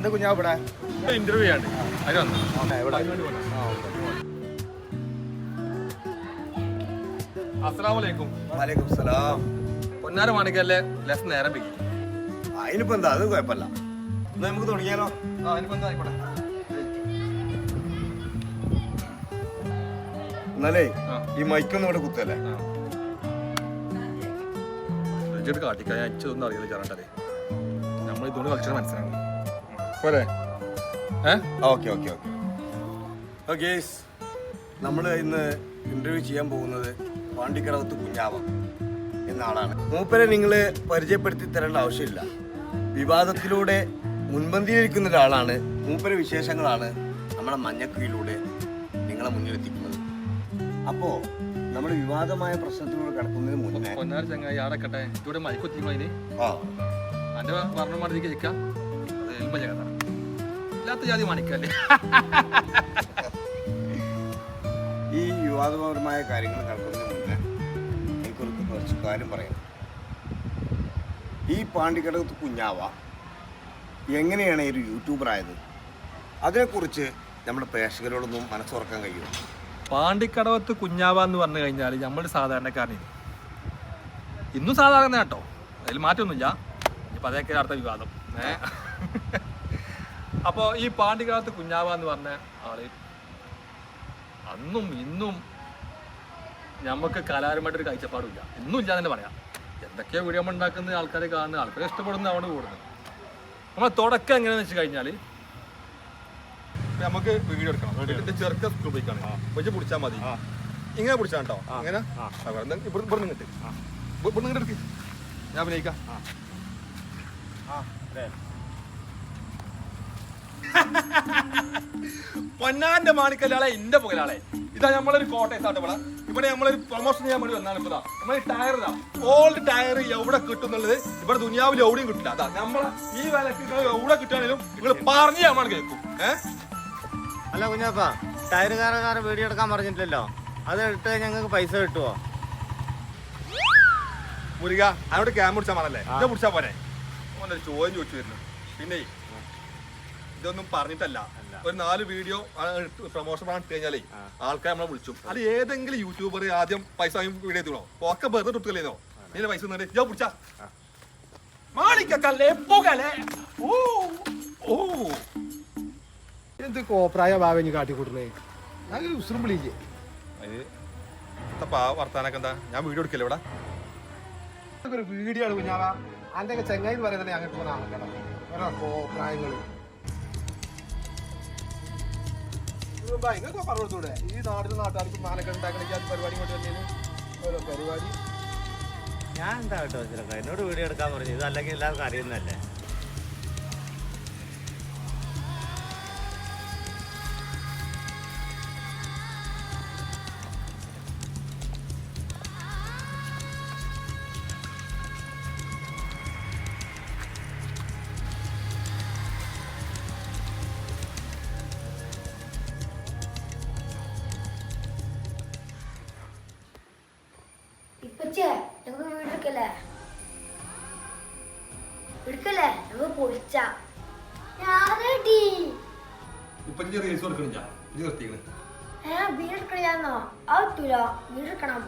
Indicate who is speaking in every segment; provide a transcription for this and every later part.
Speaker 1: എന്താ കുഞ്ഞാ ഇവിടെ?
Speaker 2: ഇന്റർവ്യൂ ആണ്. അതിന് വന്നു?
Speaker 1: ആ, ഇവിടെ
Speaker 2: അസ്സലാമലൈക്കും
Speaker 1: വലൈക്കും സലാം.
Speaker 2: പൊന്നാര മാണിക്കല്ലേ ലെസ് നേരം പിടിക്കും
Speaker 1: അതിനിപ്പോ എന്താ? അത് കുഴപ്പമില്ല. എന്നാ നമുക്ക് തുടങ്ങിയാലോ?
Speaker 2: ആ അതിനിപ്പോ എന്താ ആയിക്കോട്ടെ.
Speaker 1: എന്നാലേ. ഈ മൈക്കൊന്നും ഇവിടെ കുത്തല്ലേ?
Speaker 2: കാട്ടിക്കാൻ അച്ഛനൊന്നും അയച്ചതൊന്നും അറിയില്ല ചേരണ്ടേ നമ്മൾ ഇതുകൊണ്ട് കളിച്ചാൽ മനസ്സിലാവും. പോരെ. ഏ?
Speaker 1: Okay okay okay. ഓക്കെ നമ്മൾ ഇന്ന് ഇന്റർവ്യൂ ചെയ്യാൻ പോകുന്നത് പാണ്ടിക്കടവത്ത് കുഞ്ഞാവ എന്ന ആളാണ്. മൂപ്പരെ നിങ്ങൾ പരിചയപ്പെടുത്തി തരേണ്ട ആവശ്യമില്ല. വിവാദത്തിലൂടെ മുൻപന്തിയിലിരിക്കുന്ന ഒരാളാണ്. മൂപ്പരെ വിശേഷങ്ങളാണ് നമ്മുടെ മഞ്ഞക്കുയിലൂടെ നിങ്ങളെ മുന്നിലെത്തിക്കുന്നത്. അപ്പോൾ നമ്മൾ വിവാദമായ പ്രശ്നത്തിലൂടെ കിടക്കുന്നതിന് മുന്നേ
Speaker 2: പൊന്നാർ ചങ്ങായി ആടക്കട്ടെ ഇവിടെ മയക്കുത്തിക്കോ അതിന്
Speaker 1: ആ.
Speaker 2: എന്റെ പറഞ്ഞ കേൾക്കാം അത് എളുപ്പം കഥ ഇല്ലാത്ത ജാതി മാണിക്കല്ലേ?
Speaker 1: ഈ വിവാദപരമായ കാര്യങ്ങൾ നടക്കുന്നതിന് മുന്നേ എനിക്കൊരു കുറച്ച് കാര്യം പറയാം. ഈ പാണ്ടിക്കടകത്ത് കുഞ്ഞാവ എങ്ങനെയാണ് ഒരു യൂട്യൂബർ ആയത്? അതിനെക്കുറിച്ച് നമ്മുടെ പ്രേക്ഷകരോടൊന്നും മനസ്സുറക്കാൻ കഴിയുമോ?
Speaker 2: പാണ്ടിക്കടവത്ത് കുഞ്ഞാവ എന്ന് പറഞ്ഞു കഴിഞ്ഞാൽ നമ്മൾ സാധാരണക്കാരനാണ് ഇന്നും സാധാരണ കേട്ടോ അതിൽ മാറ്റമൊന്നുമില്ല ഇപ്പം അതൊക്കെ അടുത്ത വിവാദം. ഏ? അപ്പോൾ ഈ പാണ്ടിക്കടവത്ത് കുഞ്ഞാവ എന്ന് പറഞ്ഞ ആൾ അന്നും ഇന്നും നമുക്ക് കലാപരമായിട്ടൊരു കാഴ്ചപ്പാടില്ല ഇന്നും ഇല്ല തന്നെ പറയാം. എന്തൊക്കെയോ വീഡിയോ നമ്മൾ ഉണ്ടാക്കുന്ന ആൾക്കാരെ കാണുന്ന ആൾക്കാരെ ഇഷ്ടപ്പെടുന്ന അവിടെ കൂടുന്നത് നമ്മളെ തുടക്കം എങ്ങനെയാണെന്ന് വെച്ച് കഴിഞ്ഞാൽ നമുക്ക് വീഡിയോ എടുക്കണം. ചെറുക്ക ഉപയോഗിക്കാണ് വെച്ച് പിടിച്ചാൽ മതി. ഇങ്ങനെ പിടിച്ചാ കേട്ടോ. ഇങ്ങനെ. ഇവിടെ ഇവിടെ നിന്നിട്ട് ഇവിടെ നിന്നിട്ട് എടുക്ക്. ഞാൻ അഭിനയിക്കാം. പൊന്നാന്റെ മാണിക്കല്ലാളെ എന്റെ പുകലാളെ. ഇതാ നമ്മളൊരു കോട്ടയത്താട്ട് ഇവിടെ. ഇവിടെ നമ്മളൊരു പ്രൊമോഷൻ ചെയ്യാൻ വേണ്ടി വന്നാണ് ഇപ്പൊ നമ്മൾ ടയർ ഇതാ. ഓൾഡ് ടയർ എവിടെ കിട്ടും എന്നുള്ളത് ഇവിടെ ദുനിയാവിൽ എവിടെയും കിട്ടില്ല. അതാ നമ്മളെ ഈ വിലക്ക് എവിടെ കിട്ടുകയാണെങ്കിലും നിങ്ങൾ പറഞ്ഞു നമ്മൾ കേൾക്കും. ഏഹ്
Speaker 3: അല്ല കുഞ്ഞാപ്പ ടയറുകാരക്കാരെ വീഡിയോ എടുക്കാൻ പറഞ്ഞിട്ടില്ലല്ലോ. അത് ഇട്ട് ഞങ്ങൾക്ക് പൈസ കിട്ടുമോ
Speaker 2: മുരുക അവനോട് ക്യാമ്പ് പിടിച്ചാൽ മതല്ലേ ഇത് പിടിച്ചാ പോരെ. ചോദ്യം ചോദിച്ചു വരുന്നു. പിന്നെ ഇതൊന്നും പറഞ്ഞിട്ടല്ല. ഒരു നാല് വീഡിയോ പ്രൊമോഷൻ പറഞ്ഞിട്ട് കഴിഞ്ഞാലേ ആൾക്കാർ നമ്മളെ വിളിച്ചു. അത് ഏതെങ്കിലും യൂട്യൂബർ ആദ്യം പൈസ വീഡിയോ എത്തിക്കണോ ഒക്കെ വെറുതെ ഇട്ടില്ലേനോ നീ പൈസ തന്നിട്ട് ഞാൻ പിടിച്ചാ. മാണിക്കല്ലേ പുകലേ. ഓ ഓ.
Speaker 4: എന്ത് കോപ്രായ ഭാവനി കാട്ടിക്കൂട്ടുന്നേ? നല്ലൊരു ഉസുറും വിളിക്കേ
Speaker 2: അത് വർത്താനൊക്കെ എന്താ? ഞാൻ വീഡിയോ എടുക്കില്ല ഇവിടെ?
Speaker 4: ഒരു വീഡിയോ ആണ് ഞാൻ അന്റെ ചെങ്ങായി എന്ന് പറയുന്നത് ഞങ്ങൾക്ക് പോകുന്ന ആൾക്കാരാ ഓരോ കോപ്രായങ്ങൾ ഇങ്ങനൊക്കെ പറഞ്ഞു കൊടുത്തൂടെ ഈ നാട്ടിലെ നാട്ടുകാർക്ക് മാനൊക്കെ ഉണ്ടാക്കണമെങ്കിൽ അത് പരിപാടി കൊണ്ട് തന്നെയാണ് ഓരോ പരിപാടി.
Speaker 3: ഞാൻ എന്താ കേട്ടോ എന്നോട് വീഡിയോ എടുക്കാൻ പറഞ്ഞു ഇത് അല്ലെങ്കിൽ എല്ലാവർക്കും അറിയുന്നതല്ലേ?
Speaker 5: എടുക്കല്ലേ? നമുക്ക് പൊളിച്ച. ഞാനടി.
Speaker 2: ഇപ്പൊ ഇഞ്ചി റീൽസ് കൊടുക്കണില്ല. ഇത് നിർത്തിക്കണേ
Speaker 5: ഏ വീട് എടുക്കണില്ലാന്നോ? ആ വീട് എടുക്കണം.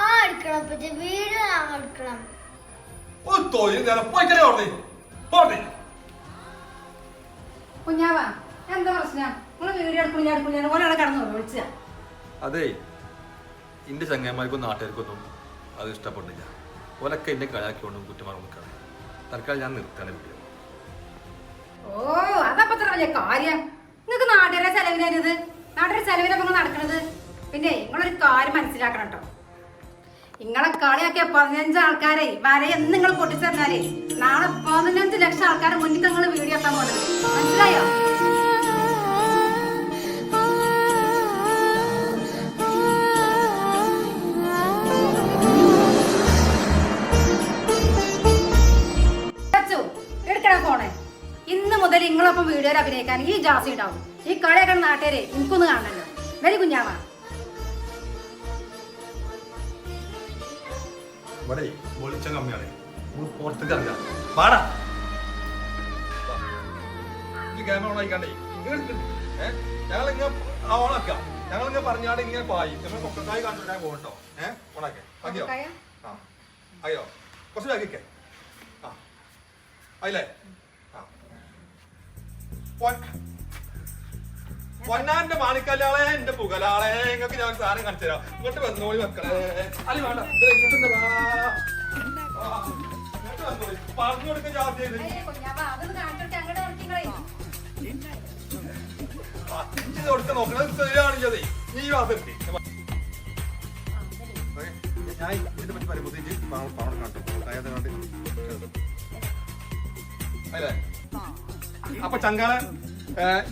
Speaker 5: ആ എടുക്കണം. ഇപ്പച്ചേ വീട് ഞങ്ങൾ എടുക്കണം.
Speaker 2: ഒരു തൊഴിൽ നേരം. പോയിക്കണേ ഓർമ്മ. ഓർമ്മ.
Speaker 6: കുഞ്ഞാവാ എന്താ പ്രശ്നം? നിങ്ങൾ വീഡിയോ എടുക്കും ഞാൻ എടുക്കും ഞാൻ ഓരോ കടന്നു വിളിച്ച.
Speaker 2: അതെ എന്റെ ചങ്ങന്മാർക്കും നാട്ടുകാർക്കൊന്നും അത് ഇഷ്ടപ്പെട്ടില്ല. ഓലൊക്കെ എന്നെ കളിയാക്കിക്കൊണ്ടും കുറ്റമാർ നിൽക്കണം തൽക്കാലം ഞാൻ നിർത്തണ വീഡിയോ.
Speaker 6: ഓ അതപ്പോ അത്ര വലിയ കാര്യം. നിങ്ങൾക്ക് നാട്ടുകാരെ ചെലവിനരുത് നാട്ടുകാരെ ചെലവിനൊക്കെ നടക്കണത്? പിന്നെ നിങ്ങളൊരു കാര്യം മനസ്സിലാക്കണം കേട്ടോ. നിങ്ങളെ കളിയാക്കിയ പതിനഞ്ച് ആൾക്കാരെ വരയെന്ന് നിങ്ങൾ പൊട്ടിച്ചേർന്നാലേ നാളെ പതിനഞ്ച് ലക്ഷം ആൾക്കാരെ മുന്നിൽ നിങ്ങൾ വീഡിയോ എത്താൻ പോകുന്നത്. മനസ്സിലായോ? വീഡിയോയിൽ അഭിനയിക്കാൻ ഈ ജാസി ഉണ്ടാവും. ഈ കളിയൊക്കെ നാട്ടുകാരെ എനിക്കൊന്ന് കാണണല്ലോ. വരി കുഞ്ഞാവാ
Speaker 2: ഇവിടെ വെളിച്ചം കമ്മിയാണ്. പുറത്തേക്ക് ഇറങ്ങാം. പാടാ ക്യാമറ ഓൺ ആയിക്കാണ്ടേ ഏഹ് ഞങ്ങൾ ഇങ്ങനെ ഓണാക്കാം ഞങ്ങൾ പായി നമ്മൾ കൊക്കക്കായി കണ്ടിട്ട് പോകട്ടോ ഏഹ് ഓണാക്കെ
Speaker 6: കൊക്കക്കായ?
Speaker 2: ആ. അയ്യോ കുറച്ച് ബാക്കിക്കേ ആ. പൊൻ- പൊന്നാന്റെ മാണിക്കല്ലാളെ എന്റെ പുകലാളെ നിങ്ങൾക്ക് ഞാൻ സാധനം കാണിച്ചു തരാം. ഇങ്ങോട്ട് വന്നോളി മക്കളെ. അല്ല വേണ്ട പറഞ്ഞു കൊടുക്കാൻ ജാതി ചെയ്ത്. കൊടുത്ത് നോക്കണത് ശരിയാണില്ലതേ നീ വാസത്തി ഞാൻ ഇതിനെ പറ്റി പറയുമ്പോൾ പണം കണ്ടു അതായത് അല്ലേ? അപ്പൊ ചങ്കാളെ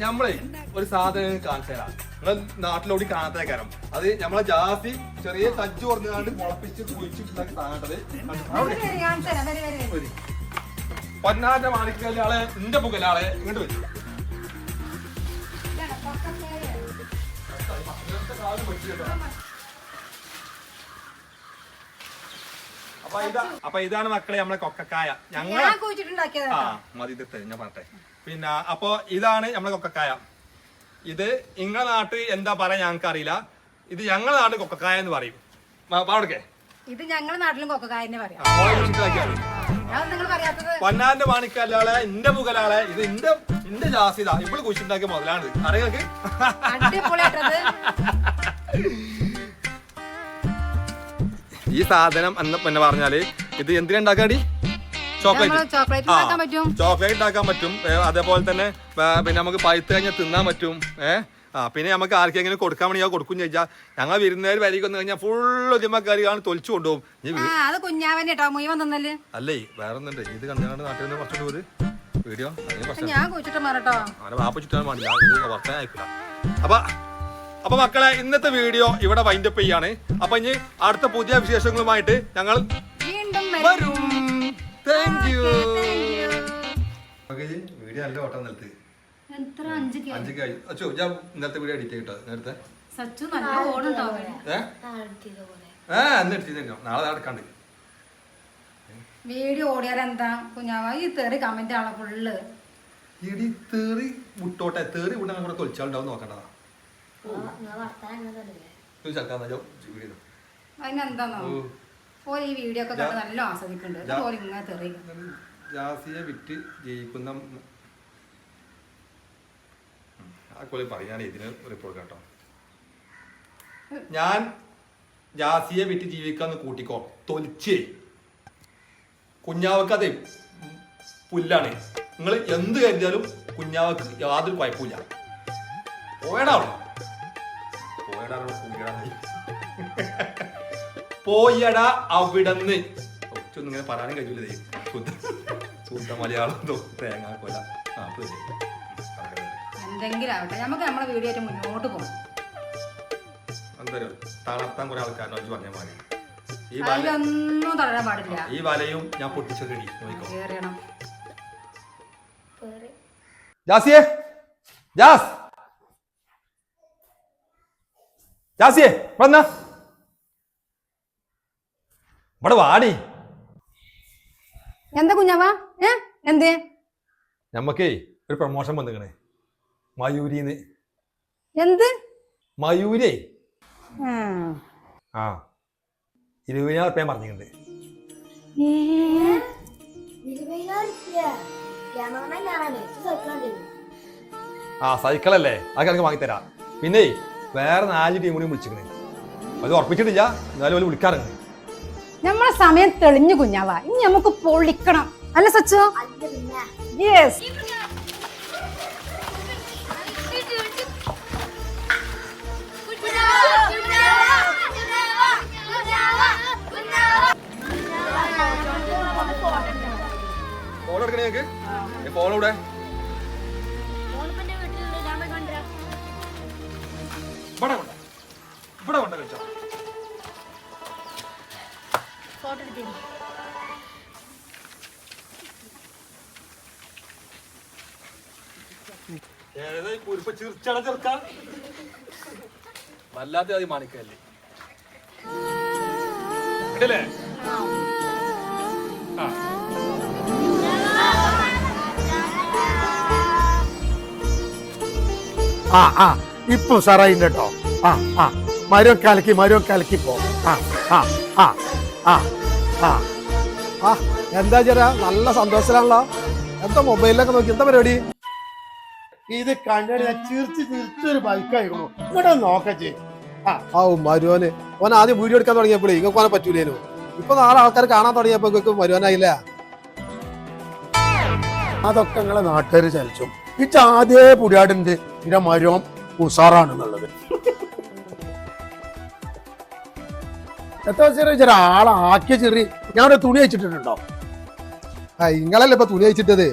Speaker 2: നമ്മളെ ഒരു സാധനം കാണിച്ചു തരാം. നമ്മളെ നാട്ടിലോടി കാണാത്ത കാരം അത് നമ്മളെ ജാസ്തി ചെറിയ തജ്ജ് കുറഞ്ഞാണ്ട് മുളപ്പിച്ച് കുഴിച്ച്
Speaker 6: വരി.
Speaker 2: പൊന്നാന്റെ മാണിക്കല്ലാളെ നിന്റെ പുകലാളെ ഇങ്ങോട്ട് വരും. അപ്പൊ ഇതാ അപ്പൊ ഇതാണ് മക്കളെ നമ്മളെ കൊക്കക്കായ. ആ മതി ഇത് ഞാൻ പറട്ടെ പിന്നെ അപ്പോ ഇതാണ് നമ്മളെ കൊക്കക്കായ. ഇത് നിങ്ങളെ നാട്ടിൽ എന്താ പറയാ ഞങ്ങൾക്ക് അറിയില്ല ഇത് ഞങ്ങളെ നാട്ടിൽ കൊക്കക്കായ എന്ന് പറയും. പാടൊക്കെ.
Speaker 6: ഇത് ഞങ്ങളുടെ നാട്ടിലും പറയാം.
Speaker 2: പൊന്നാന്റെ മാണിക്കല്ലാളെ എന്റെ മുതലാളെ ഇത് എന്റെ എന്റെ ജാസിത ഇപ്പോൾ കുശിണ്ടാക്കിയ മുതലാണ് അറിയാക്ക് ഈ സാധനം എന്ന് പിന്നെ പറഞ്ഞാൽ ഇത് എന്തിനാ ഉണ്ടാക്കാടി?
Speaker 6: ചോക്ലേറ്റ്
Speaker 2: ചോക്ലേറ്റ് ഉണ്ടാക്കാൻ പറ്റും. അതേപോലെ തന്നെ പിന്നെ നമുക്ക് പഴുത്ത് കഴിഞ്ഞാൽ തിന്നാൻ പറ്റും. ഏഹ് ആ പിന്നെ നമുക്ക് ആർക്കെങ്കിലും കൊടുക്കാൻ വേണ്ടി ഞാൻ കൊടുക്കും ചോദിച്ചാൽ ഞങ്ങൾ വിരുന്നേര് വരിക വന്നു കഴിഞ്ഞാൽ ഫുള്ള് കാണാൻ തൊലിച്ചു കൊണ്ടുപോകും.
Speaker 6: അത് കേട്ടോ
Speaker 2: അല്ലേ വേറെ ഒന്നുണ്ട് ഇത് കണ്ടാണ് നാട്ടിൽ നിന്ന് കുറച്ചുകൂടി ഒരു വീഡിയോ.
Speaker 6: ഞാൻ
Speaker 2: വാപ്പ ചുറ്റാൻ ഇത് വർത്താൻ അയക്കില്ല അപ്പൊ അപ്പൊ മക്കളെ ഇന്നത്തെ വീഡിയോ ഇവിടെ വൈൻഡപ്പ് ചെയ്യാണ്. അപ്പൊ ഇനി അടുത്ത പുതിയ വിശേഷങ്ങളുമായിട്ട് ഞങ്ങൾ
Speaker 6: വീണ്ടും
Speaker 2: വരും. താങ്ക് യു വീഡിയോ നല്ല ഓട്ടം നിലത്ത്.
Speaker 6: അഞ്ച് കേ-
Speaker 2: അഞ്ച് കഴി അച്ചോ ഞാൻ ഇന്നത്തെ വീഡിയോ എഡിറ്റ് ചെയ്തിട്ടോ നേരത്തെ.
Speaker 6: സച്ചു നല്ല ഓടുണ്ടാവും
Speaker 2: ഏ? അന്ന് ചെയ്തോ നാളെ നടക്കാണ്ട്
Speaker 6: വീഡിയോ ഓടിയാൽ എന്താ? കുഞ്ഞാവ ഈ തെറി കമന്റ് ആണോ ഫുള്ള്
Speaker 2: ഇടി തേറി വിട്ടോട്ടെ. തേറി വിടാൻ കൂടെ തൊളിച്ചാലുണ്ടാവും നോക്കണ്ടതാ. ചക്കാൻ വീഡിയോ
Speaker 6: അതിനെന്താന്നോ
Speaker 2: ഓ.
Speaker 6: ഓരോ ഈ വീഡിയോ ഒക്കെ കണ്ട് നല്ല ആസ്വദിക്കുന്നുണ്ട്.
Speaker 2: ഞാൻ-
Speaker 6: ഇങ്ങനെ തെറി
Speaker 2: ജാസിയെ വിറ്റ് ജയിക്കുന്ന ആ ഇതിന് റിപ്പോർട്ട് കേട്ടോ. ഞാൻ ജാസിയെ വിറ്റ് ജീവിക്കാന്ന് കൂട്ടിക്കോ. തൊലിച്ചേ. കുഞ്ഞാവക്ക് അതെ പുല്ലാണ്. നിങ്ങൾ എന്ത് കരുതിയാലും കുഞ്ഞാവക്ക് യാതൊരു കുഴപ്പമില്ല പോയടാ പോയടാണോ പോയടാ അവിടെ, പോയടാ അവിടന്ന്. ഒറ്റൊന്നും ഇങ്ങനെ പറയാനും കഴിയൂലേ ശുദ്ധ ശുദ്ധ മലയാളം തോ തേങ്ങാ കൊല. ആ ശരി.
Speaker 6: എന്തെങ്കിലും ആവട്ടെ. നമുക്ക് നമ്മുടെ വീഡിയോ ആയിട്ട് മുന്നോട്ട് പോകണം
Speaker 2: എന്തായാലും തളർത്താൻ കുറെ ആൾക്കാരനെ വെച്ച് പറഞ്ഞാൽ മതി. ഈ
Speaker 6: തളരാൻ പാടില്ല.
Speaker 2: ഈ വലയും ഞാൻ പൊട്ടിച്ചടി നോക്കോ
Speaker 6: കേറിയണം.
Speaker 2: ജാസിയെ ജാസ്. ജാസിയെ വന്ന. ഇവിടെ വാടി.
Speaker 6: എന്താ കുഞ്ഞാവാ? ഏ? എന്തേ?
Speaker 2: നമ്മക്കേ ഒരു പ്രൊമോഷൻ വന്നിക്കണേ. മയൂരിന്ന്.
Speaker 6: എന്ത്?
Speaker 2: മയൂരേ. ആ. ഇരുപതിനായിരം റുപ്യ പറഞ്ഞിട്ടുണ്ട്. ആ സൈക്കിളല്ലേ? അതൊക്കെ എനിക്ക് വാങ്ങിത്തരാം പിന്നെ വേറെ നാല് ടീം കൂടി വിളിച്ചിക്കണേ. അത് ഉറപ്പിച്ചിട്ടില്ല. എന്നാലും അവർ വിളിക്കാറുണ്ട്.
Speaker 6: നമ്മളെ സമയം തെളിഞ്ഞു കുഞ്ഞാവ. ഇനി നമുക്ക് പൊളിക്കണം. അല്ല സച്ചു? യെസ്
Speaker 2: ഫോൺ എടുക്കണേ ഫോൺ ഇവിടെ ഇവിടെ കൊണ്ട ഇവിടെ കൊണ്ട വല്ലാത്ത ആദ്യം മാണിക്കല്ലേ. ഇടല്ലേ? ആ.
Speaker 7: ആ ഇപ്പൊ സാറായിന്റെ കേട്ടോ ആ ആ. മരം കലക്കി കലക്കി പോ. ആ ആ ആ. ആ. ആ.
Speaker 4: ആ എന്താ ചേരാ നല്ല സന്തോഷത്തിലാണല്ലോ. എന്താ മൊബൈലിലൊക്കെ നോക്കി? എന്താ പരിപാടി?
Speaker 7: ഇത് കണ്ടടി ചിരിച്ച് ചിരിച്ചൊരു ബൈക്കായിരുന്നു ഇവിടെ നോക്കച്ചേ ആ.
Speaker 4: മരുവന്. ഓൻ ആദ്യം വീഡിയോ എടുക്കാൻ തുടങ്ങിയപ്പോഴേ ഇങ്ങനെ ഓനെ പറ്റൂലേനു. ഇപ്പൊ നാളെ ആൾക്കാർ കാണാൻ തുടങ്ങിയപ്പോ മരുവനായില്ല?
Speaker 7: അതൊക്കെ നിങ്ങളെ നാട്ടുകാർ ചലിച്ചു. ഇച്ച ആദ്യേ പുടിയാടുണ്ട് ഇതിന്റെ ഉസാറാണ് ഉസാറാണെന്നുള്ളത്. എത്ര ചെറിയ ചെറിയ ആളാക്കിയ ചെറിയ ഞാൻ ഒരു തുണി അയച്ചിട്ടുണ്ടോ
Speaker 4: ആ നിങ്ങളല്ലേ ഇപ്പൊ തുണി അയച്ചിട്ടത്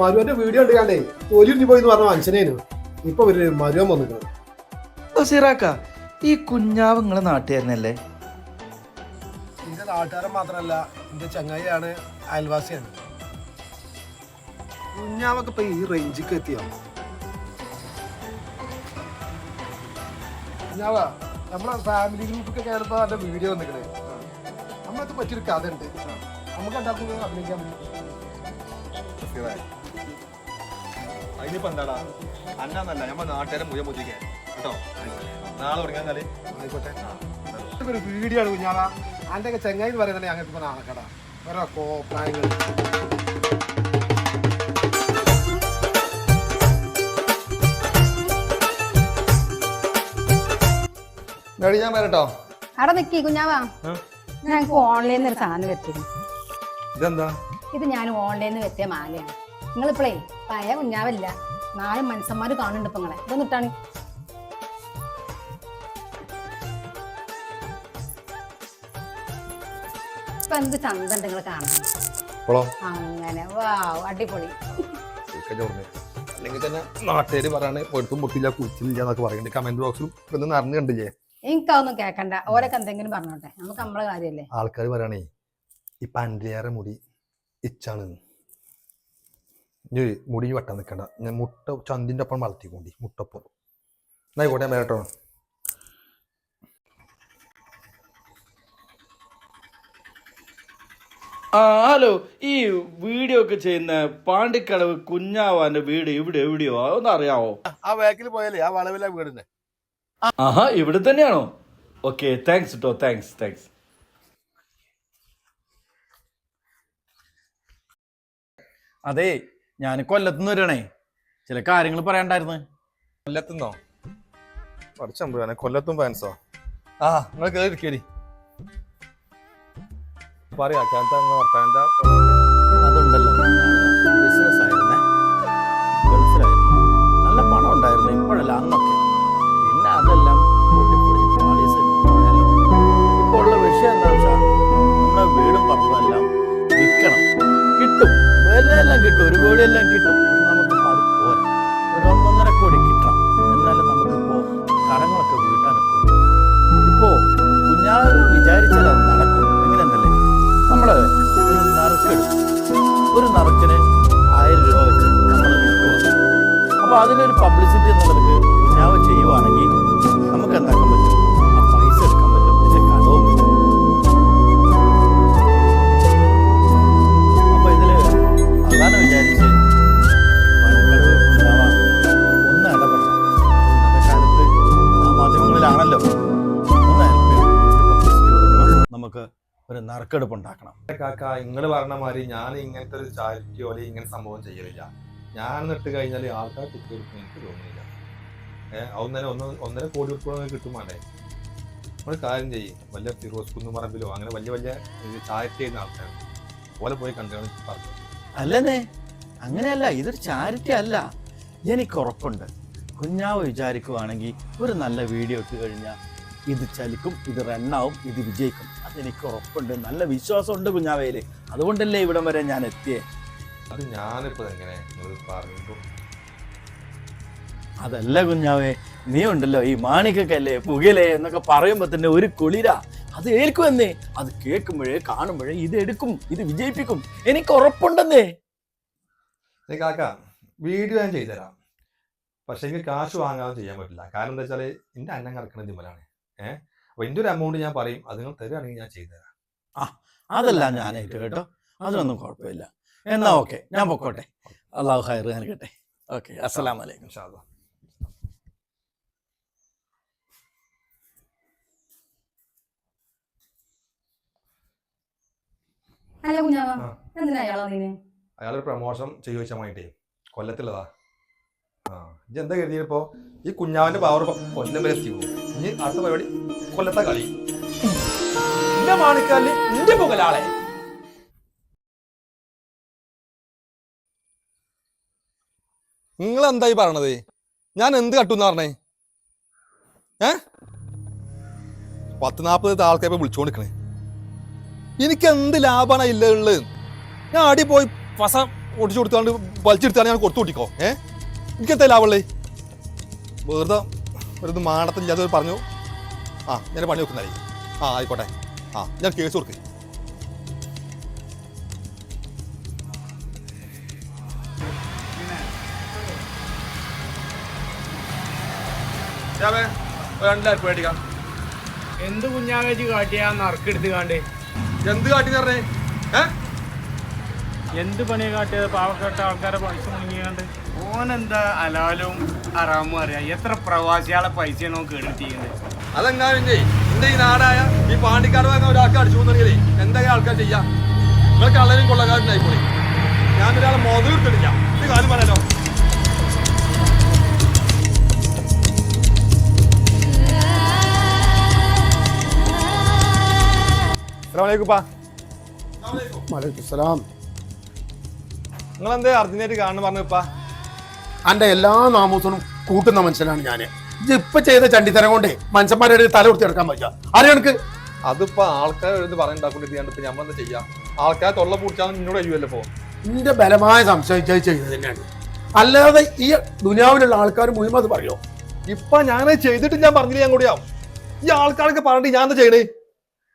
Speaker 4: മരുവന്റെ വീഡിയോ ഉണ്ട് കണ്ടേ പോയി എന്ന് പറഞ്ഞ മനുഷ്യനേനു. ഇപ്പൊ ഒരു മരുവൻ വന്നിട്ടുണ്ട്
Speaker 8: സിറാക്ക ഈ കുഞ്ഞാവ് നിങ്ങളെ നാട്ടുകാരനല്ലേ?
Speaker 4: എന്റെ നാട്ടുകാരൻ മാത്രമല്ല എന്റെ ചങ്ങായിയാണ് അയൽവാസിയാണ്. കുഞ്ഞാവൊക്കെ ഇപ്പൊ ഈ റേഞ്ചിക്ക് എത്തിയോ? കുഞ്ഞാവ നമ്മളെ ഫാമിലി ഗ്രൂപ്പൊക്കെ ഞാനിപ്പോ അതിന്റെ വീഡിയോ വന്നിക്കണേ. നമ്മളത് പറ്റിയൊരു കഥ ഉണ്ട് നമുക്ക് എന്താക്കും അഭിനയിക്കാൻ
Speaker 2: അതിനിപ്പോ എന്താടാ? അന്നാന്നല്ല നമ്മ നാട്ടുകാരെ മുഴുവൻ മുതിക്കാൻ കേട്ടോ? നാളെ തുടങ്ങിയാൽ
Speaker 4: ആയിക്കോട്ടെ. ഒരു വീഡിയോ ആണ് കുഞ്ഞാളാ. അന്റെ ഒക്കെ ചെങ്ങായി എന്ന് പറയുന്നത് ഞങ്ങൾക്ക് ഇപ്പൊ നാണക്കട. ഓരോ കോപ്രായങ്ങൾ
Speaker 2: മേടി ഞാൻ വരട്ടോ.
Speaker 6: അവിടെ നിക്കി കുഞ്ഞാവാ. ഞാൻ ഓൺലൈനിൽ നിന്ന് ഒരു സാധനം വെച്ചിരുന്നു.
Speaker 2: ഇതെന്താ?
Speaker 6: ഇത് ഞാൻ ഓൺലൈനിൽ നിന്ന് വെച്ച മാലയാണ്. നിങ്ങളിപ്പോഴേ പഴയ കുഞ്ഞാവല്ല നാല് മനുഷ്യന്മാർ കാണുന്നുണ്ട് ഇപ്പൊ നിങ്ങളെ. ഇതൊന്നും ഇട്ടാണ്. ഇപ്പൊ എന്ത് ചന്തണ്ട് നിങ്ങൾ കാണാൻ? അങ്ങനെ വാവ് അടിപൊളി.
Speaker 2: അല്ലെങ്കിൽ തന്നെ നാട്ടുകാർ പറയാണ് പൊടുത്തും പൊട്ടില്ല കുച്ചില്ല എന്നൊക്കെ പറയുന്നുണ്ട് കമന്റ് ബോക്സിലും ഇതൊന്നും നിറഞ്ഞു കണ്ടില്ലേ?
Speaker 6: എനിക്കതൊന്നും കേക്കണ്ട. ഓരൊക്കെ എന്തെങ്കിലും പറഞ്ഞോട്ടെ. നമുക്ക് നമ്മളെ കാര്യല്ലേ?
Speaker 2: ആൾക്കാർ പറയണേ ഈ പണ്ടിലേറെ മുടി ഇച്ചാണ്. മുടി വെട്ടാൻ നിൽക്കണ്ട ഞാൻ മുട്ട ചന്തിന്റെ ഒപ്പം വളർത്തിക്കൊണ്ടി മുട്ടപ്പം. എന്നായിക്കോട്ടെ ഞാൻ വരട്ടോ.
Speaker 8: ആ ഹലോ. ഈ വീഡിയോ ഒക്കെ ചെയ്യുന്ന പാണ്ടിക്കടവ് കുഞ്ഞാവാന്റെ വീട് ഇവിടെ എവിടെയോ? അതൊന്നറിയാവോ
Speaker 7: ആ വേക്കിൽ പോയാലേ ആ വളവിലെ വീടിന്റെ
Speaker 8: ആഹാ ഇവിടെ തന്നെയാണോ? ഓക്കെ താങ്ക്സ് കേട്ടോ താങ്ക്സ് താങ്ക്സ് അതെ ഞാൻ കൊല്ലത്തുനിന്ന് വരണേ ചില കാര്യങ്ങൾ പറയണ്ടായിരുന്നു.
Speaker 2: കൊല്ലത്തുനിന്നോ പഠിച്ചമ്പുരാനെ കൊല്ലത്തും ഫാൻസോ ആ നിങ്ങൾ കയറി ഇരിക്കേരി പറയാ
Speaker 8: അതുണ്ടല്ലോ ബിസിനസ് ആയിരുന്നേ. ഗൾഫിലായിരുന്നു നല്ല പണം ഉണ്ടായിരുന്നു ഇപ്പോഴല്ല അന്നൊക്കെ. ഇപ്പോൾ വിഷയം എന്താ വെച്ചാൽ നമ്മുടെ വീടും പറമ്പും എല്ലാം വിൽക്കണം. കിട്ടും. വിലയെല്ലാം കിട്ടും. ഒരു കോടിയെല്ലാം കിട്ടും. പക്ഷെ അത് പോരാ. ഒരു ഒന്നൊന്നര കോടി കിട്ടണം. എന്നാലും നമുക്കിപ്പോൾ കടങ്ങളൊക്കെ വീട്ടാനൊക്കെ ഉള്ളൂ. ഇപ്പോ കുഞ്ഞാവ് വിചാരിച്ചാൽ അത് നടക്കും. എങ്ങനെയെന്നല്ലേ? നമ്മൾ ഒരു നറുക്കെടുക്കും ഒരു നറുക്കിന് ആയിരം രൂപ വെച്ച് നമ്മൾ വിൽക്കുക അപ്പൊ അതിനൊരു പബ്ലിസിറ്റി എന്നുള്ളത് കുഞ്ഞാവ് ചെയ്യുവാണെങ്കിൽ ഒരു നറുക്കെടുപ്പ് ഉണ്ടാക്കണം.
Speaker 2: കാക്ക നിങ്ങൾ പറഞ്ഞ മാതിരി ഞാൻ ഇങ്ങനത്തെ ഒരു ചാരിറ്റിയോ അല്ലെങ്കിൽ ഇങ്ങനെ സംഭവം ചെയ്യലില്ല. ഞാൻ നിട്ട് കഴിഞ്ഞാൽ ആൾക്കാർ കുത്തിയെടുക്കും എനിക്ക് തോന്നുന്നില്ല. ഏഹ് ഒന്നര ഒന്ന് ഒന്നര കോടി ഉൾപ്പെടെ കിട്ടും വേണ്ടേ? നമ്മൾ കാര്യം ചെയ്യും. വലിയ ഫിറോസ് കുന്നുമറമ്പിലോ അങ്ങനെ വലിയ വലിയ ചാരിറ്റി ചെയ്യുന്ന ആൾക്കാർ പോലെ പോയി കണ്ടാണ് പറഞ്ഞു.
Speaker 8: അല്ലെന്നേ അങ്ങനെയല്ല. ഇതൊരു ചാരിറ്റി അല്ല. എനിക്ക് ഉറപ്പുണ്ട്. കുഞ്ഞാവ് വിചാരിക്കുവാണെങ്കിൽ ഒരു നല്ല വീഡിയോ ഇട്ട് കഴിഞ്ഞാൽ ഇത് ചലിക്കും ഇത് റണ്ണാവും ഇത് വിജയിക്കും. അതെനിക്ക് ഉറപ്പുണ്ട്. നല്ല വിശ്വാസമുണ്ട് കുഞ്ഞാവയിൽ അതുകൊണ്ടല്ലേ ഇവിടം വരെ ഞാൻ എത്തിയേ?
Speaker 2: അത് ഞാനിപ്പോ എങ്ങനെ
Speaker 8: അതല്ല കുഞ്ഞാവേ നീ ഉണ്ടല്ലോ ഈ മാണിക്കല്ലേ പുകയിലേ എന്നൊക്കെ പറയുമ്പോ തന്നെ ഒരു കുളിര. അത് ഏൽക്കുമെന്നേ അത് കേൾക്കുമ്പോഴേ കാണുമ്പോഴേ ഇത് എടുക്കും ഇത് വിജയിപ്പിക്കും. എനിക്ക് ഉറപ്പുണ്ടെന്നേ.
Speaker 2: കാക്ക വീഡിയോ ഞാൻ ചെയ്തുതരാം. പക്ഷെ എനിക്ക് കാശ് വാങ്ങാതെ ചെയ്യാൻ പറ്റില്ല. കാരണം എന്താ വെച്ചാൽ എന്റെ അന്നം കിടക്കുന്നത് ജിമ്മലാണ് ഏഹ് അപ്പോൾ എന്റെ ഒരു എമൗണ്ട് ഞാൻ പറയും അത് നിങ്ങൾ തരുകയാണെങ്കിൽ ഞാൻ ചെയ്തുതരാം ആ
Speaker 8: അതെല്ലാം ഞാനായിട്ട് കേട്ടോ. അതിനൊന്നും കുഴപ്പമില്ല. എന്നാ ഓക്കെ ഞാൻ പൊക്കോട്ടെ. അള്ളാഹു ഹൈർ നൽകട്ടെ ഓക്കെ
Speaker 6: അസ്സലാം വലൈക്കും ഷാദ
Speaker 2: അയാളൊരു പ്രമോഷൻ ചെയ്യുവച്ചാൽ കൊല്ലത്തിലതാ. ഇജ്ജ് എന്താ കരുതിയപ്പോ ഈ കുഞ്ഞാവിന്റെ പവർ കൊല്ലം വരെ എത്തി പോകും ഇനി അടുത്ത പരിപാടി കൊല്ലത്തെ കളി. എന്റെ മാണിക്കാലിൽ എന്റെ പുകലാളെ നിങ്ങൾ എന്തായി പറയണത്? ഞാൻ എന്ത് കട്ടുന്ന പറഞ്ഞേ? ഏ? പത്ത് നാൽപ്പത് ആൾക്കാരെ വിളിച്ചുകൊണ്ടിരിക്കണേ എനിക്ക് എന്ത് ലാഭമാണ് ഇല്ല ഉള്ളത് ഞാൻ ആടി പോയി പസ ഓടിച്ചു കൊടുത്താണ്ട് വലിച്ചെടുത്താണ് ഞാൻ കൊടുത്തു കൂട്ടിക്കോ? ഏ? എനിക്കെന്താ ലാഭമുള്ളേ വെറുതെ വെറുതെ മാടത്തില്ലാതെ പറഞ്ഞു. ആ ഞാൻ പണി വെക്കുന്നതായി. ആ ആയിക്കോട്ടെ. ആ ഞാൻ കേസ് കൊടുക്ക്. രണ്ടായിരം മേടിക്കാം
Speaker 3: എന്ത് കുഞ്ഞാവേജ് കാട്ടിയാ നറുക്കെടുത്ത് കാണ്ടേ?
Speaker 2: എന്ത് കാട്ടി പറഞ്ഞേ? ഏ?
Speaker 3: എന്ത് പണിയാ കാട്ടിയത്? പാവപ്പെട്ട ആൾക്കാരെ പൈസ മുങ്ങിയാണ്ട്. ഓനെന്താ അലാലും അറാമും അറിയാം? എത്ര പ്രവാസികളെ പൈസ ഓൻ കേട്ടിരിക്കുന്നത്
Speaker 2: അതെന്താ പിന്നെ എന്റെ ഈ നാടായ ഈ പാണ്ടിക്കാട് വാങ്ങാൻ ഒരാൾക്ക് അടിച്ചു പോകുന്നെങ്കിലേ എന്തൊക്കെ ആൾക്കാർ ചെയ്യാം? നിങ്ങൾ കള്ളനും ഞാൻ ഞാനൊരാളെ മുതലെടുത്തിട്ടില്ല ഇത് കാര്യം പറയാലോ വലൈക്കും
Speaker 7: മലൈക്കുസ്സലാം
Speaker 2: നിങ്ങൾ എന്തേ അർജന്റീനായിട്ട് കാണുന്നു പറഞ്ഞപ്പാ
Speaker 7: അന്റെ എല്ലാ നാമൂസനും കൂട്ടുന്ന മനുഷ്യനാണ് ഞാൻ ഇപ്പൊ ചെയ്ത ചണ്ടിത്തരം കൊണ്ടേ മനുഷ്യന്മാരുടെ തല കൊടുത്ത് എടുക്കാൻ പറ്റുക എനിക്ക്?
Speaker 2: അതിപ്പോ ആൾക്കാർ എഴുതി പറയുന്നുണ്ടാക്കിട്ട് ഇപ്പൊ നമ്മളെന്താ ചെയ്യാ? ആൾക്കാർ തൊള്ള പൂടിച്ചാൽ നിന്നോട് കഴിയുമല്ലോ ഇപ്പോ.
Speaker 7: എന്റെ ബലമായ സംശയം ചെയ്തത് തന്നെയാണ്. അല്ലാതെ ഈ ദുനിയാവിലുള്ള ആൾക്കാർ മുഴുവൻ അത് പറയോ?
Speaker 2: ഇപ്പൊ ഞാൻ ചെയ്തിട്ട് ഞാൻ പറഞ്ഞില്ല ഞാൻ കൂടിയാവും ഈ ആൾക്കാരൊക്കെ പറഞ്ഞിട്ട് ഞാൻ എന്താ ചെയ്യണേ?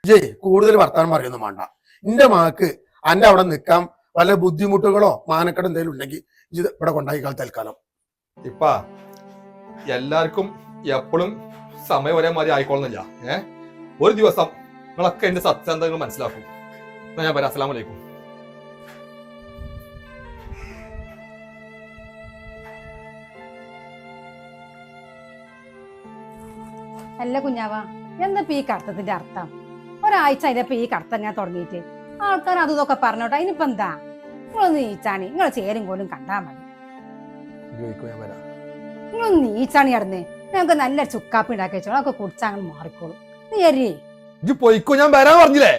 Speaker 7: ജയ് കൂടുതൽ വർത്താനം പറയൊന്നും വേണ്ട. എന്റെ മാക്ക് അന്റെ അവിടെ നിൽക്കാൻ വല്ല ബുദ്ധിമുട്ടുകളോ മാനക്കട എന്തെങ്കിലും ഉണ്ടെങ്കിൽ ഇത് ഇവിടെ കൊണ്ടായിക്കാൾ തൽക്കാലം.
Speaker 2: ഇപ്പ എല്ലാവർക്കും എപ്പോഴും സമയം ഒരേ മാതിരി ആയിക്കോളുന്നില്ല. ഏ? ഒരു ദിവസം നിങ്ങളൊക്കെ എന്റെ സത്യസന്ധങ്ങൾ മനസ്സിലാക്കും. എന്നാ ഞാൻ പറയാം അസ്സാം വലൈക്കും
Speaker 6: അല്ല കുഞ്ഞാവ എന്താ ഈ കടത്തത്തിന്റെ അർത്ഥം? ഒരാഴ്ച അതിന്റെ ഈ കടത്തം ഞാൻ തുടങ്ങിയിട്ട്. ആൾക്കാർ അതും ഇതൊക്കെ പറഞ്ഞോട്ടെ. അതിനിപ്പോ എന്താ? നിങ്ങളൊന്ന് നീച്ചാണി. നിങ്ങളെ ചേരും പോലും കണ്ടാ മതി. നിങ്ങളൊന്ന് നീച്ചാണി അടന്ന് ഞങ്ങൾക്ക് നല്ല ചുക്കാപ്പി ഉണ്ടാക്കി വെച്ചോളൂ. അതൊക്കെ കുടിച്ചാൽ അങ്ങനെ മാറിക്കോളും. നീ
Speaker 2: ഞാൻ വരാൻ പറഞ്ഞില്ലേ?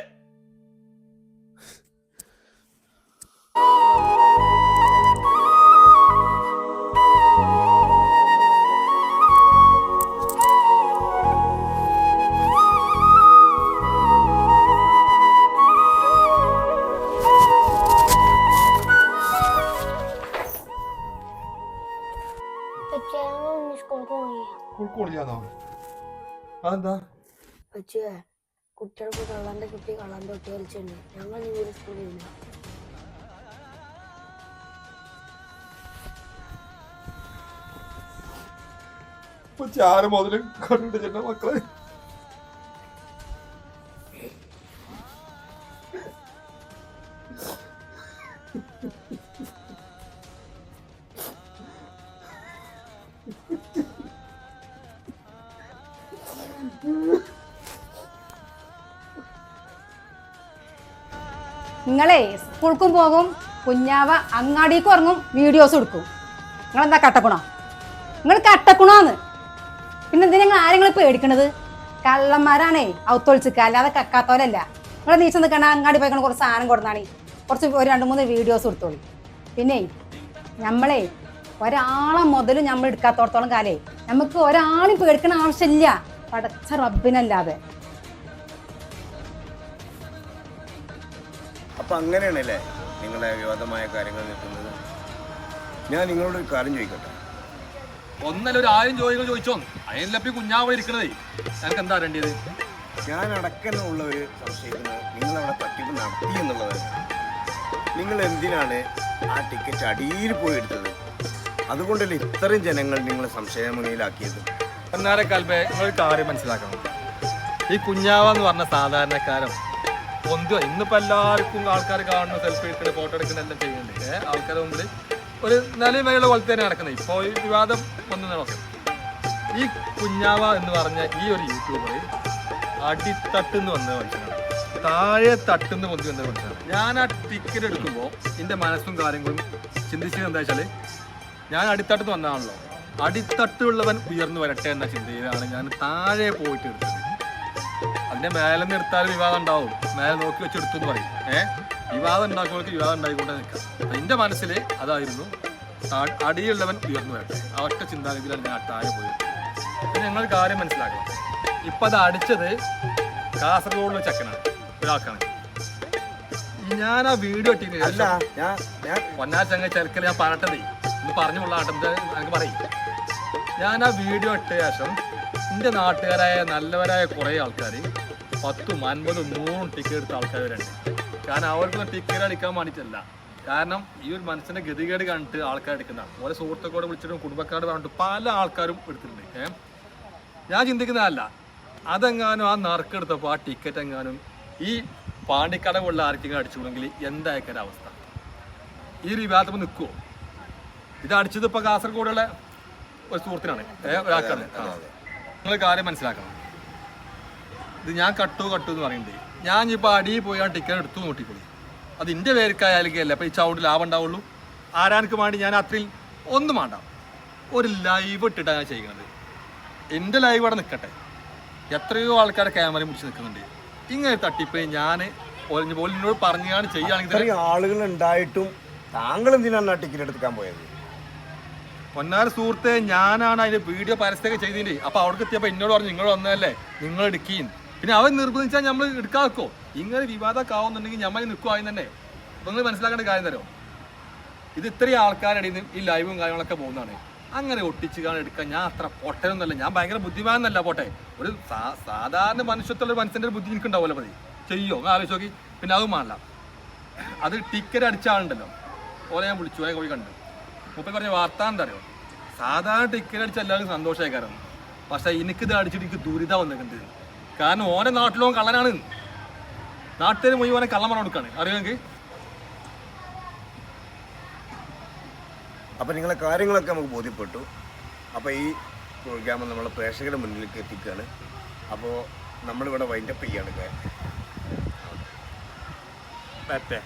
Speaker 5: പക്ഷേ കുട്ടികൾക്ക് കള്ളാന്റെ കുട്ടി കള്ളാന്റെ കുട്ടി കളിച്ചിട്ടുണ്ട് ഞങ്ങൾ ഇങ്ങനെ സ്കൂളിൽ ഇല്ല.
Speaker 2: ചാര മുതലും കണ്ടിട്ട് മക്കളെ?
Speaker 6: നിങ്ങളെ സ്കൂൾക്കും പോകും കുഞ്ഞാവ അങ്ങാടിക്ക് ഇറങ്ങും വീഡിയോസ് എടുക്കും. നിങ്ങളെന്താ കട്ടക്കുണോ നിങ്ങൾ കട്ടക്കുണോന്ന് പിന്നെ എന്തിനാ നിങ്ങൾ ആരെങ്കിലും പേടിക്കണത്? കള്ളന്മാരാണേ ഔത്തൊളിച്ചിക്ക അല്ലാതെ കക്കാത്തോലല്ല നിങ്ങൾ നീച്ച നിൽക്കണ അങ്ങാടി പോയിക്കണ കുറച്ച് സാധനം കൊടുന്നാണ്. കുറച്ച് ഒരു രണ്ട് മൂന്ന് വീഡിയോസ് എടുത്തോളൂ പിന്നെ നമ്മളെ ഒരാളെ മുതൽ നമ്മൾ എടുക്കാത്തോടത്തോളം കാലേ നമുക്ക് ഒരാളും പേടിക്കണ ആവശ്യമില്ല. പടച്ച റബ്ബിനല്ലാതെ.
Speaker 1: അപ്പൊ അങ്ങനെയാണല്ലേ നിങ്ങളുടെ വിവാദമായ കാര്യങ്ങൾ നിൽക്കുന്നത്? ഞാൻ നിങ്ങളോട് ഒരു കാര്യം ചോദിക്കട്ടെ?
Speaker 2: ഒന്നല്ല ഒരു ആയിരം ചോദ്യങ്ങൾ ചോദിച്ചോ? അതിനല്ലപ്പി കുഞ്ഞാവ് ഇരിക്കണതേ. എനിക്ക് എന്താ അറിയേണ്ടത്?
Speaker 1: ഞാൻ അടക്കമുള്ളവർ സംശയിക്കുന്നത് നിങ്ങൾ അവിടെ നടത്തി എന്നുള്ളതാണ്. നിങ്ങൾ എന്തിനാണ് ആ ടിക്കറ്റ് അടിയിൽ പോയി എടുത്തത്? അതുകൊണ്ടല്ലേ ഇത്രയും ജനങ്ങൾ നിങ്ങളെ സംശയമുനയിലാക്കിയത്
Speaker 2: ഒന്നാരെ കാൽപ്പേ നിങ്ങൾ കാര്യം മനസ്സിലാക്കണം. ഈ കുഞ്ഞാവ എന്ന് പറഞ്ഞ സാധാരണക്കാരൻ ഒന്തുക ഇന്നിപ്പോൾ എല്ലാവർക്കും ആൾക്കാർ കാണുന്ന സെൽഫി എടുക്കുന്നത് ഫോട്ടോ എടുക്കുന്നത് എല്ലാം ചെയ്യുന്നുണ്ട്. ആൾക്കാരെ മുമ്പിൽ ഒരു നിലയും വരെയുള്ള പോലെ തന്നെ നടക്കുന്നത്. ഇപ്പോൾ ഈ വിവാദം വന്നു നോക്കാം. ഈ കുഞ്ഞാവ എന്ന് പറഞ്ഞ ഈ ഒരു യൂട്യൂബർ അടിത്തട്ട് എന്ന് വന്ന മനുഷ്യനാണ്. താഴെ തട്ടുന്ന പൊന്തി വന്ന മനുഷ്യനാണ്. ഞാൻ ആ ടിക്കറ്റ് എടുക്കുമ്പോൾ എന്റെ മനസ്സും കാര്യങ്ങളും ചിന്തിച്ചത് എന്താ വെച്ചാൽ ഞാൻ അടിത്തട്ടെന്ന് വന്നതാണല്ലോ അടിത്തട്ടുള്ളവൻ ഉയർന്നു വരട്ടെ എന്ന ചിന്തയിലാണ് ഞാൻ താഴെ പോയിട്ട് എടുത്തത്. അതിന്റെ മേലെ നിർത്താൽ വിവാദം ഉണ്ടാവും. മേലെ നോക്കി വെച്ച് എടുത്തു എന്ന് പറയും. ഏഹ് വിവാദം ഉണ്ടാക്കുമ്പോഴേക്ക് വിവാദം ഉണ്ടായിക്കൊണ്ടേ നിൽക്കാം എന്റെ മനസ്സിൽ അതായിരുന്നു അടിയുള്ളവൻ ഉയർന്നു വരട്ടെ. ആ ഒറ്റ ചിന്താഗതിയിലാണ് ഞാൻ താഴെ പോയത് പിന്നെ ഞങ്ങൾ കാര്യം മനസ്സിലാക്കണം. ഇപ്പൊ അത് അടിച്ചത് കാസർഗോഡിലെ ചെക്കനാണ്. ഒരാൾക്കാണ്. ഞാൻ ആ വീഡിയോ പൊന്നാ ചങ്ങ ചെറുക്കൽ ഞാൻ പറട്ടത് ഒന്ന് പറഞ്ഞു കൊള്ളാട്ടെ എനിക്ക് പറയും. ഞാൻ ആ വീഡിയോ ഇട്ട ശേഷം എന്റെ നാട്ടുകാരായ നല്ലവരായ കുറേ ആൾക്കാർ പത്തും അൻപതും നൂറും ടിക്കറ്റ് എടുത്ത ആൾക്കാർ വരെയുണ്ട് കാരണം അവർക്കൊന്നും ടിക്കറ്റ് അടിക്കാൻ വേണ്ടിയിട്ടല്ല. കാരണം ഈ ഒരു മനുഷ്യന്റെ ഗതികേട് കണ്ടിട്ട് ആൾക്കാർ എടുക്കുന്നതാണ് ഓരോ സുഹൃത്തുക്കളോട് വിളിച്ചിട്ടും കുടുംബക്കാരോട് പറഞ്ഞിട്ട് പല ആൾക്കാരും എടുത്തിട്ടുണ്ട്. ഏഹ് ഞാൻ ചിന്തിക്കുന്നതല്ല. അതെങ്ങാനും ആ നറുക്കെടുത്തപ്പോൾ ആ ടിക്കറ്റ് എങ്ങാനും ഈ പാണ്ടിക്കടവുള്ള ആർക്കെങ്കിലും അടിച്ചുകൂടെങ്കിൽ എന്തായിരിക്കും അവസ്ഥ? ഈ ഒരു വിവാദത്തിൽ നിൽക്കുമോ ഇത് അടിച്ചത് ഇപ്പൊ കാസർഗോഡുള്ള ഒരു സുഹൃത്തിനാണ്. ഒരാൾക്കാണ്. നിങ്ങൾ കാര്യം മനസ്സിലാക്കണം. ഇത് ഞാൻ കട്ടു കട്ടു എന്ന് പറയുന്നുണ്ട്. ഞാൻ ഇപ്പോൾ അടിയിൽ പോയി ആ ടിക്കറ്റ് എടുത്തു നോട്ടിക്കോളി അത് എന്റെ പേർക്കായാലും അല്ല അപ്പോൾ ഈ ചവിട് ലാഭം ഉണ്ടാവുള്ളൂ. ആരാനക്ക് വേണ്ടി ഞാൻ അത്രയും ഒന്നും വേണ്ട. ഒരു ലൈവ് ഇട്ടിട്ടാണ് ഞാൻ ചെയ്യുന്നത് എന്റെ ലൈവ് അവിടെ നിൽക്കട്ടെ എത്രയോ ആൾക്കാരുടെ ക്യാമറ മുടിച്ച് നിൽക്കുന്നുണ്ട് ഇങ്ങനെ തട്ടിപ്പോയി ഞാൻ ഒരഞ്ഞ് പോലും എന്നോട് പറഞ്ഞാണ് ചെയ്യുകയാണെങ്കിൽ
Speaker 1: ആളുകൾ ഉണ്ടായിട്ടും താങ്കൾ എന്തിനാണ് ആ ടിക്കറ്റ് എടുക്കാൻ പോയത്?
Speaker 2: പൊന്നാർ സുഹൃത്തെ ഞാനാണ് അതിന്റെ വീഡിയോ പരസ്യമൊക്കെ ചെയ്തിട്ടുണ്ട് അപ്പോൾ അവിടേക്ക് എത്തിയപ്പോ എന്നോട് പറഞ്ഞു നിങ്ങൾ വന്നതല്ലേ? നിങ്ങൾ എടുക്കീൻ പിന്നെ അവൻ നിർബന്ധിച്ചാൽ നമ്മൾ എടുക്കാക്കോ ഇങ്ങനെ വിവാദമൊക്കെ ആവുന്നുണ്ടെങ്കിൽ നമ്മൾ നിൽക്കുവായി തന്നെ. നിങ്ങൾ മനസ്സിലാക്കേണ്ട കാര്യം തരോ ഇത് ഇത്രയും ആൾക്കാരുടെ ഇടയിൽ ഈ ലൈവും കാര്യങ്ങളൊക്കെ പോകുന്നതാണ്. അങ്ങനെ ഒട്ടിച്ച് കാണാൻ എടുക്കാൻ ഞാൻ അത്ര പൊട്ടനൊന്നുമല്ല. ഞാൻ ഭയങ്കര ബുദ്ധിമാനല്ല പോട്ടെ. ഒരു സാധാരണ മനുഷ്യത്തുള്ള ഒരു മനുഷ്യന്റെ ഒരു ബുദ്ധി എനിക്ക് ഉണ്ടാവുമല്ലോ മതി. ചെയ്യോ? ഒന്ന് ആലോചിച്ച് നോക്കി. പിന്നെ അതും വേണ്ട. അത് ടിക്കറ്റ് അടിച്ച ആളുണ്ടല്ലോ. ഓലെ ഞാൻ വിളിച്ചു. ഓലെ പോയി കണ്ടു. മുപ്പ പറഞ്ഞ വാർത്ത എന്താ സാധാരണ ടിക്കറ്റ് അടിച്ച എല്ലാവർക്കും സന്തോഷമായി കാരണം. പക്ഷേ എനിക്കിത് അടിച്ചിട്ട് എനിക്ക് ദുരിതം വന്നിട്ടുണ്ട്. കാരണം ഓനെ നാട്ടിലോ കള്ളനാണ്. നാട്ടുകാർ ഓനെ കള്ളം പറഞ്ഞു കൊടുക്കാണ്. അറിയോ അപ്പൊ
Speaker 1: അപ്പോൾ നിങ്ങളെ കാര്യങ്ങളൊക്കെ നമുക്ക് ബോധ്യപ്പെട്ടു. അപ്പോൾ ഈ പ്രോഗ്രാം നമ്മളെ പ്രേക്ഷകരുടെ മുന്നിലേക്ക് എത്തിക്കുകയാണ് അപ്പോൾ നമ്മളിവിടെ വൈൻഡപ്പ് ചെയ്യാണ്
Speaker 2: അപ്പോ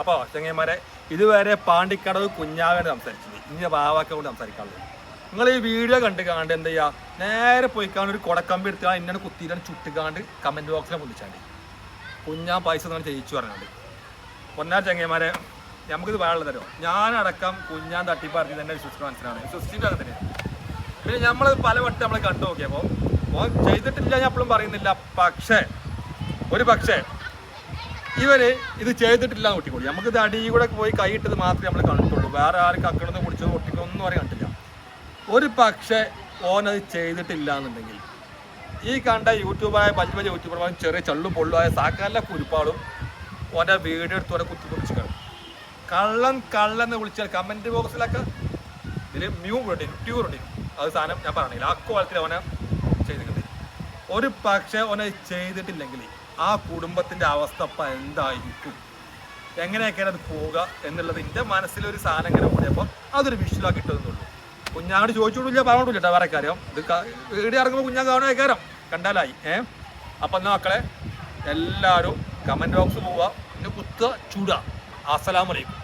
Speaker 2: അപ്പോൾ ചെങ്ങന്മാരെ ഇതുവരെ പാണ്ടിക്കടവ് കുഞ്ഞാവൻ സംസാരിച്ചത് ഇനി ബാവാക്ക കൊണ്ട് സംസാരിക്കാനുള്ളത്. നിങ്ങൾ ഈ വീഡിയോ കണ്ട് കാണേണ്ട എന്ത് ചെയ്യുക നേരെ പോയിക്കാണ്ട് ഒരു കൊടക്കമ്പി എടുത്താണ് ഇന്നെ കുത്തിയിട്ടാണ് ചുട്ടിക്കാണ്ട് കമന്റ് ബോക്സിനെ പൊന്നിച്ചാണ്ട് കുഞ്ഞാൻ പൈസ തന്നെ ചെയ്യിച്ചു പറഞ്ഞാണ്ട്. പൊന്നാർ ചങ്ങന്മാരെ നമുക്കിത് വേറെ തരോ ഞാനടക്കം കുഞ്ഞാൻ തട്ടിപ്പാർത്തി തന്നെ വിശ്വസിക്കാൻ മനസ്സിലാണ്. വിശ്വസിച്ചിട്ട് അങ്ങനെ തന്നെ. പിന്നെ നമ്മൾ പലവട്ടം നമ്മൾ കണ്ടു നോക്കിയപ്പോൾ ഓൻ ചെയ്തിട്ടില്ല ഞാൻ എപ്പോഴും പറയുന്നില്ല പക്ഷേ ഒരു പക്ഷേ ഇവർ ഇത് ചെയ്തിട്ടില്ല എന്ന് നമുക്ക് ഇത് അടിയിൽ കൂടെ പോയി കൈയിട്ടത് മാത്രമേ നമ്മൾ കണ്ടിട്ടുള്ളൂ. വേറെ ആരും കക്കണത് കുടിച്ചത് കുട്ടിക്കൊന്നും അറിയാൻ കണ്ടില്ല ഒരു പക്ഷേ ഓനത് ചെയ്തിട്ടില്ല എന്നുണ്ടെങ്കിൽ ഈ കണ്ട യൂട്യൂബായ വലിയ വലിയ യൂട്യൂബർമാരും ചെറിയ ചള്ളും പൊള്ളുമായ സാക്കാല കുരുപ്പാളും ഓന്റെ വീഡിയോ എടുത്ത് കുത്തി കുറിച്ച് കാണും കള്ളൻ എന്ന് വിളിച്ചാൽ കമന്റ് ബോക്സിലൊക്കെ ഇതിൽ മ്യൂ ഉണ്ട് ട്യൂർ ഉണ്ട്. അത് സാധനം ഞാൻ പറഞ്ഞില്ല. ആ കോലത്തിൽ അവനെ ചെയ്തിട്ടുണ്ട്. ഒരു പക്ഷേ ഓനെ ചെയ്തിട്ടില്ലെങ്കിൽ ആ കുടുംബത്തിന്റെ അവസ്ഥ അപ്പം എന്തായിരിക്കും? എങ്ങനെയൊക്കെയാണ് അത് പോവുക എന്നുള്ളത് എന്റെ മനസ്സിലൊരു സാധനം ഇങ്ങനെ കൂടിയപ്പോൾ അതൊരു വിഷ്വലാക്കി കിട്ടുന്നുള്ളൂ കുഞ്ഞാട് ചോദിച്ചോടില്ല പറഞ്ഞോട്ടില്ല കേട്ടോ വേറെ കാര്യം. ഇത് വീട് ഇറങ്ങുമ്പോൾ കുഞ്ഞാ കാണുന്ന കാര്യം കണ്ടാലായി. ഏ? അപ്പം എന്നാ മക്കളെ എല്ലാവരും കമന്റ് ബോക്സ് പോവുക പിന്നെ കുത്തുക ചൂടുക. അസ്സലാമലൈക്കും